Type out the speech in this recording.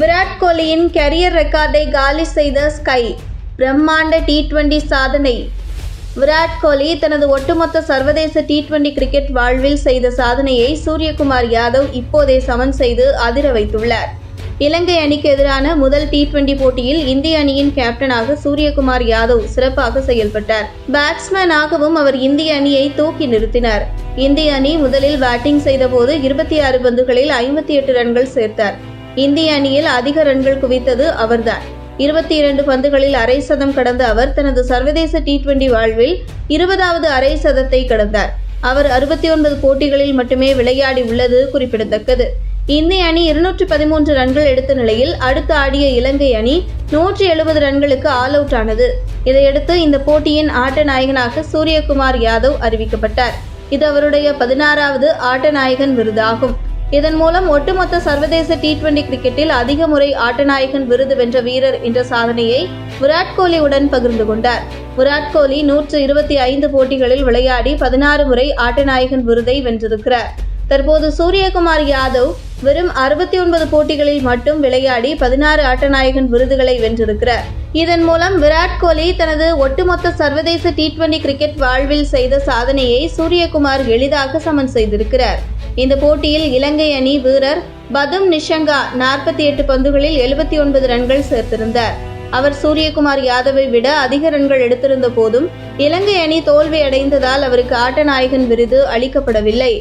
Virat கோலியின் career ரெக்கார்டை காலி செய்த ஸ்கை பிரம்மாண்ட டி டுவெண்டி சாதனை. விராட் கோலி தனது ஒட்டுமொத்த சர்வதேச டி டுவெண்டி கிரிக்கெட் வாழ்வில் செய்த சாதனையை சூரியகுமார் யாதவ் இப்போதே சமன் செய்து அதிர வைத்துள்ளார். இலங்கை அணிக்கு எதிரான முதல் டி டுவெண்டி போட்டியில் இந்திய அணியின் கேப்டனாக சூரியகுமார் யாதவ் சிறப்பாக செயல்பட்டார். பேட்ஸ்மேனாகவும் அவர் இந்திய அணியை தூக்கி நிறுத்தினார். இந்திய அணி முதலில் பேட்டிங் செய்தபோது இருபத்தி ஆறு பந்துகளில் ஐம்பத்தி எட்டு ரன்கள் சேர்த்தார். இந்திய அணியில் அதிக ரன்கள் குவித்தது அவர்தான். இருபத்தி இரண்டு பந்துகளில் அரை சதம் கடந்த அவர் தனது சர்வதேச டி டுவெண்டி வாழ்வில் இருபதாவது அரை சதத்தை கடந்தார். அவர் அறுபத்தி ஒன்பது போட்டிகளில் மட்டுமே விளையாடி உள்ளது குறிப்பிடத்தக்கது. இந்திய அணி இருநூற்றி பதிமூன்று ரன்கள் எடுத்த நிலையில் அடுத்து ஆடிய இலங்கை அணி நூற்றி எழுபது ரன்களுக்கு ஆல் அவுட் ஆனது. இதையடுத்து இந்த போட்டியின் ஆட்ட நாயகனாக சூரியகுமார் யாதவ் அறிவிக்கப்பட்டார். இது அவருடைய பதினாறாவது ஆட்ட நாயகன் விருதாகும். இதன் மூலம் ஒட்டுமொத்த சர்வதேச டி டுவெண்டி கிரிக்கெட்டில் அதிக முறை ஆட்டநாயகன் விருது வென்ற வீரர் என்ற சாதனையை விராட் கோலியுடன் பகிர்ந்து கொண்டார். விராட் கோலி நூற்று இருபத்தி ஐந்து போட்டிகளில் விளையாடி பதினாறு முறை ஆட்டநாயகன் விருதை வென்றிருக்கிறார். தற்போது சூரியகுமார் யாதவ் வெறும் அறுபத்தி ஒன்பது போட்டிகளில் மட்டும் விளையாடி பதினாறு ஆட்டநாயகன் விருதுகளை வென்றிருக்கிறார். இதன் மூலம் விராட் கோலி தனது ஒட்டுமொத்த சர்வதேச டி டுவெண்டி கிரிக்கெட் வாழ்வில் செய்த சாதனையை சூரியகுமார் எளிதாக சமன் செய்திருக்கிறார். இந்த போட்டியில் இலங்கை அணி வீரர் பதும் நிஷங்கா நாற்பத்தி எட்டு பந்துகளில் எழுபத்தி ஒன்பது ரன்கள் சேர்த்திருந்தார். அவர் சூரியகுமார் யாதவை விட அதிக ரன்கள் எடுத்திருந்த போதும் இலங்கை அணி தோல்வி அடைந்ததால் அவருக்கு ஆட்டநாயகன் விருது அளிக்கப்படவில்லை.